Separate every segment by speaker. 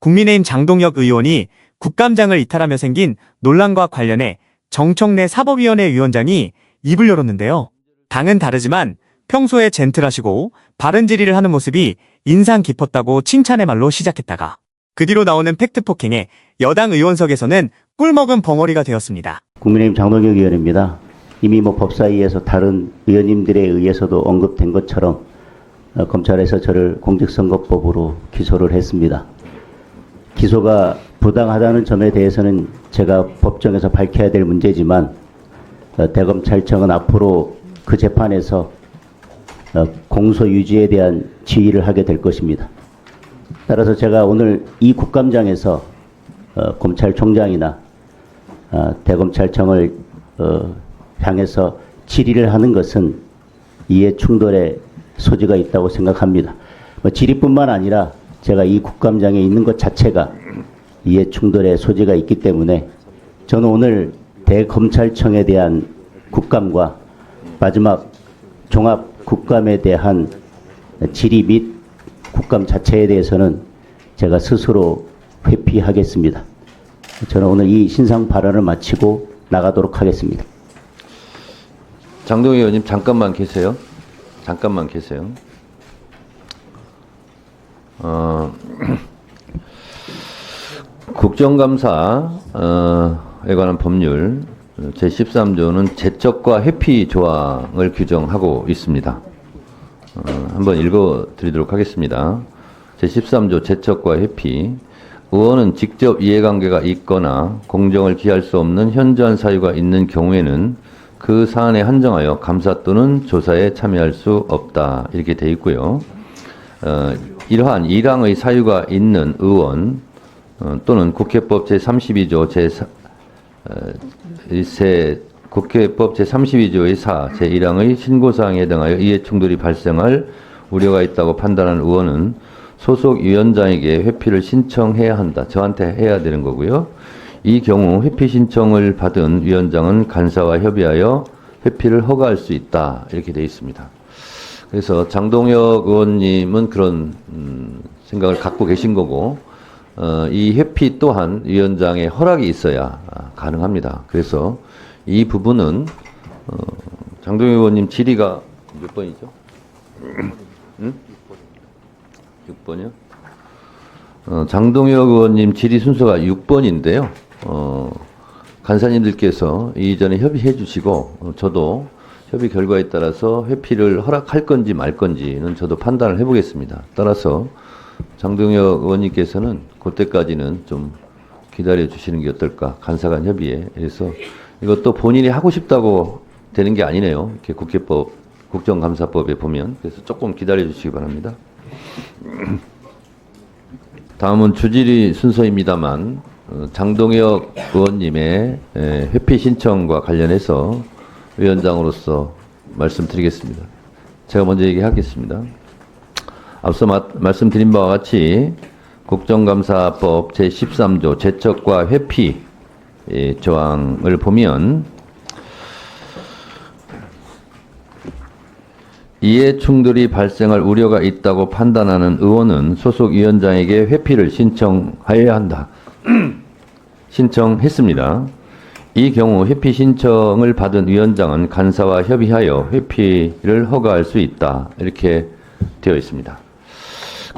Speaker 1: 국민의힘 장동혁 의원이 국감장을 이탈하며 생긴 논란과 관련해 정청래 사법위원회 위원장이 입을 열었는데요. 당은 다르지만 평소에 젠틀하시고 바른 질의를 하는 모습이 인상 깊었다고 칭찬의 말로 시작했다가 그 뒤로 나오는 팩트 폭행에 여당 의원석에서는 꿀먹은 벙어리가 되었습니다.
Speaker 2: 국민의힘 장동혁 의원입니다. 이미 뭐 법사위에서 다른 의원님들에 의해서도 언급된 것처럼 어, 검찰에서 저를 공직선거법으로 기소를 했습니다. 기소가 부당하다는 점에 대해서는 제가 법정에서 밝혀야 될 문제지만 어, 대검찰청은 앞으로 그 재판에서 어, 공소 유지에 대한 지휘를 하게 될 것입니다. 따라서 제가 오늘 이 국감장에서 어, 검찰총장이나 어, 대검찰청을 어, 향해서 질의를 하는 것은 이해 충돌의 소지가 있다고 생각합니다. 뭐 질의뿐만 아니라 제가 이 국감장에 있는 것 자체가 이해 충돌의 소지가 있기 때문에 저는 오늘 대검찰청에 대한 국감과 마지막 종합 국감에 대한 질의 및 국감 자체에 대해서는 제가 스스로 회피하겠습니다. 저는 오늘 이 신상 발언을 마치고 나가도록 하겠습니다.
Speaker 3: 장동희 의원님 잠깐만 계세요. 잠깐만 계세요. 어, 국정감사에 관한 법률 제13조는 제적과 회피 조항을 규정하고 있습니다. 어, 한번 읽어 드리도록 하겠습니다. 제13조 제척과 회피 의원은 직접 이해관계가 있거나 공정을 기할 수 없는 현저한 사유가 있는 경우에는 그 사안에 한정하여 감사 또는 조사에 참여할 수 없다 이렇게 돼 있고요. 어, 이러한 이랑의 사유가 있는 의원 어, 또는 국회법 제32조 제세 국회법 제32조의 4, 제1항의 신고사항에 해당하여 이해충돌이 발생할 우려가 있다고 판단하는 의원은 소속 위원장에게 회피를 신청해야 한다. 저한테 해야 되는 거고요. 이 경우 회피 신청을 받은 위원장은 간사와 협의하여 회피를 허가할 수 있다. 이렇게 되어 있습니다. 그래서 장동혁 의원님은 그런 음, 생각을 갖고 계신 거고 어, 이 회피 또한 위원장의 허락이 있어야 아, 가능합니다. 그래서 이 부분은 어, 장동혁 의원님 질의가 몇 번이죠? 응? 6번이요? 어, 장동혁 의원님 질의 순서가 6번인데요. 어, 간사님들께서 이전에 협의해 주시고 어, 저도 협의 결과에 따라서 회피를 허락할 건지 말 건지는 저도 판단을 해보겠습니다. 따라서 장동혁 의원님께서는 그때까지는 좀 기다려 주시는 게 어떨까 간사간 협의에 그래서 이것도 본인이 하고 싶다고 되는 게 아니네요. 이렇게 국회법 국정감사법에 보면 그래서 조금 기다려 주시기 바랍니다. 다음은 주질의 순서입니다만 어, 장동혁 의원님의 에, 회피 신청과 관련해서 위원장으로서 말씀드리겠습니다. 제가 먼저 얘기하겠습니다. 앞서 마, 말씀드린 바와 같이 국정감사법 제13조 제척과 회피 예, 조항을 보면 이해 충돌이 발생할 우려가 있다고 판단하는 의원은 소속 위원장에게 회피를 신청하여야 한다. 신청했습니다. 이 경우 회피 신청을 받은 위원장은 간사와 협의하여 회피를 허가할 수 있다. 이렇게 되어 있습니다.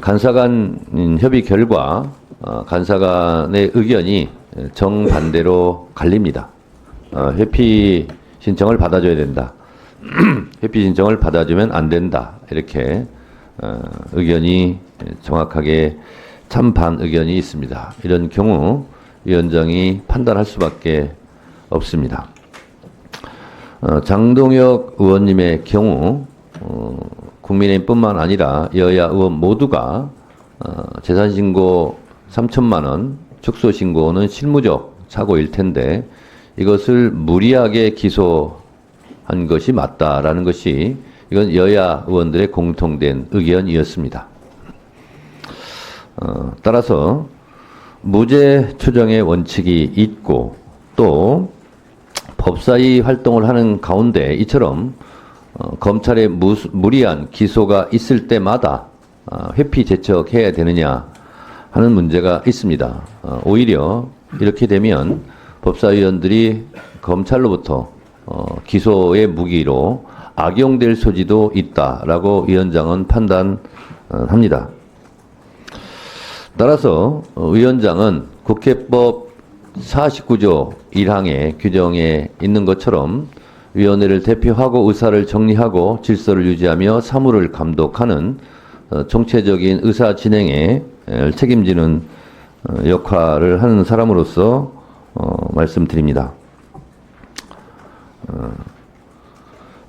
Speaker 3: 간사 간 음, 협의 결과 어, 간사 간의 의견이 정반대로 갈립니다. 어, 회피 신청을 받아줘야 된다. 회피 신청을 받아주면 안 된다. 이렇게 어, 의견이 정확하게 찬반 의견이 있습니다. 이런 경우 위원장이 판단할 수밖에 없습니다. 어, 장동혁 의원님의 경우 어, 국민의힘뿐만 아니라 여야 의원 모두가 어, 재산 신고 3천만 원, 축소 신고는 실무적 사고일 텐데 이것을 무리하게 기소한 것이 맞다라는 것이 이건 여야 의원들의 공통된 의견이었습니다. 어, 따라서 무죄 추정의 원칙이 있고 또 법사위 활동을 하는 가운데 이처럼 어, 검찰의 무, 무리한 기소가 있을 때마다 어, 회피 제척해야 되느냐 하는 문제가 있습니다. 어, 오히려 이렇게 되면 법사위원들이 검찰로부터 어, 기소의 무기로 악용될 소지도 있다라고 위원장은 판단합니다. 따라서 어, 위원장은 국회법 49조 1항의 규정에 있는 것처럼 위원회를 대표하고 의사를 정리하고 질서를 유지하며 사무를 감독하는 어, 총체적인 의사 진행에 에, 책임지는 어, 역할을 하는 사람으로서 어, 말씀드립니다. 어,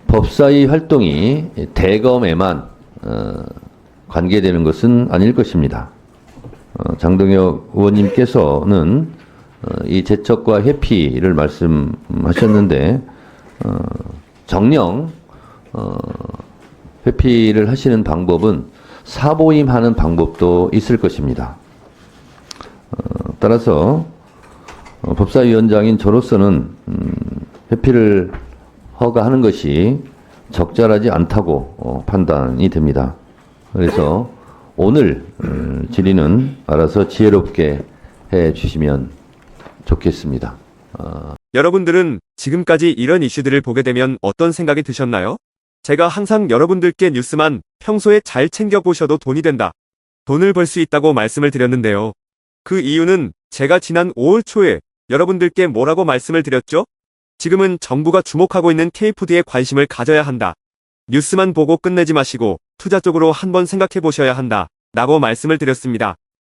Speaker 3: 법사위 활동이 대검에만 어, 관계되는 것은 아닐 것입니다. 어, 장동혁 의원님께서는 어, 이 제척과 회피를 말씀하셨는데 어, 정령 어, 회피를 하시는 방법은 사보임하는 방법도 있을 것입니다. 어, 따라서 어, 법사위원장인 저로서는 음, 회피를 허가하는 것이 적절하지 않다고 어, 판단이 됩니다. 그래서 오늘 음, 질의는 알아서 지혜롭게 해 주시면 좋겠습니다.
Speaker 1: 여러분들은 지금까지 이런 이슈들을 보게 되면 어떤 생각이 드셨나요? 제가 항상 여러분들께 뉴스만 평소에 잘 챙겨보셔도 돈이 된다. 돈을 벌 수 있다고 말씀을 드렸는데요. 그 이유는 제가 지난 5월 초에 여러분들께 뭐라고 말씀을 드렸죠? 지금은 정부가 주목하고 있는 K푸드에 관심을 가져야 한다. 뉴스만 보고 끝내지 마시고 투자 쪽으로 한번 생각해 보셔야 한다. 라고 말씀을 드렸습니다.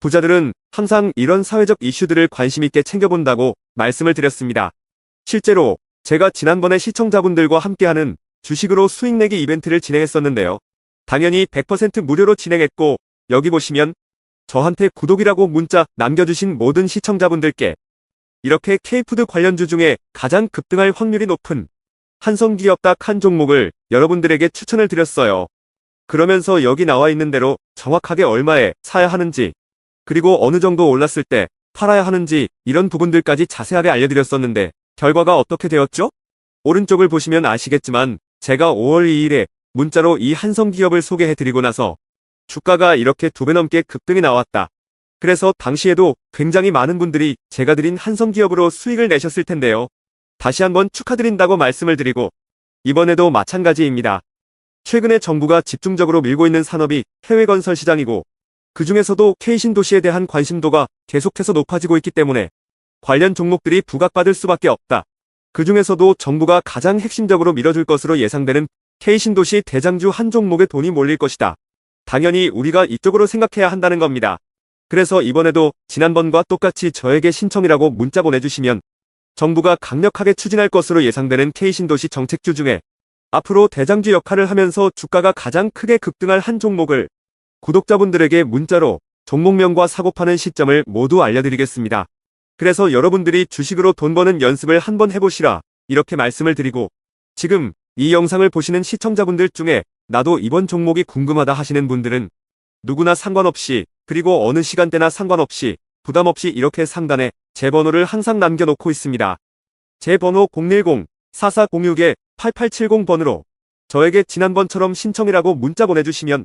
Speaker 1: 부자들은 항상 이런 사회적 이슈들을 관심 있게 챙겨본다고 말씀을 드렸습니다. 실제로 제가 지난번에 시청자분들과 함께하는 주식으로 수익 내기 이벤트를 진행했었는데요. 당연히 100% 무료로 진행했고 여기 보시면 저한테 구독이라고 문자 남겨주신 모든 시청자분들께 이렇게 K푸드 관련주 중에 가장 급등할 확률이 높은 한성기업 딱 한 종목을 여러분들에게 추천을 드렸어요. 그러면서 여기 나와 있는 대로 정확하게 얼마에 사야 하는지 그리고 어느 정도 올랐을 때 팔아야 하는지 이런 부분들까지 자세하게 알려드렸었는데 결과가 어떻게 되었죠? 오른쪽을 보시면 아시겠지만 제가 5월 2일에 문자로 이 한성기업을 소개해드리고 나서 주가가 이렇게 두 배 넘게 급등이 나왔다. 그래서 당시에도 굉장히 많은 분들이 제가 드린 한성기업으로 수익을 내셨을 텐데요. 다시 한번 축하드린다고 말씀을 드리고 이번에도 마찬가지입니다. 최근에 정부가 집중적으로 밀고 있는 산업이 해외 건설 시장이고 그 중에서도 K신도시에 대한 관심도가 계속해서 높아지고 있기 때문에 관련 종목들이 부각받을 수밖에 없다. 그 중에서도 정부가 가장 핵심적으로 밀어줄 것으로 예상되는 K신도시 대장주 한 종목에 돈이 몰릴 것이다. 당연히 우리가 이쪽으로 생각해야 한다는 겁니다. 그래서 이번에도 지난번과 똑같이 저에게 신청이라고 문자 보내주시면 정부가 강력하게 추진할 것으로 예상되는 K신도시 정책주 중에 앞으로 대장주 역할을 하면서 주가가 가장 크게 급등할 한 종목을 구독자분들에게 문자로 종목명과 사고 파는 시점을 모두 알려드리겠습니다. 그래서 여러분들이 주식으로 돈 버는 연습을 한번 해보시라 이렇게 말씀을 드리고 지금 이 영상을 보시는 시청자분들 중에 나도 이번 종목이 궁금하다 하시는 분들은 누구나 상관없이 그리고 어느 시간대나 상관없이 부담 없이 이렇게 상단에 제 번호를 항상 남겨놓고 있습니다. 제 번호 010-4406-8870번으로 저에게 지난번처럼 신청이라고 문자 보내주시면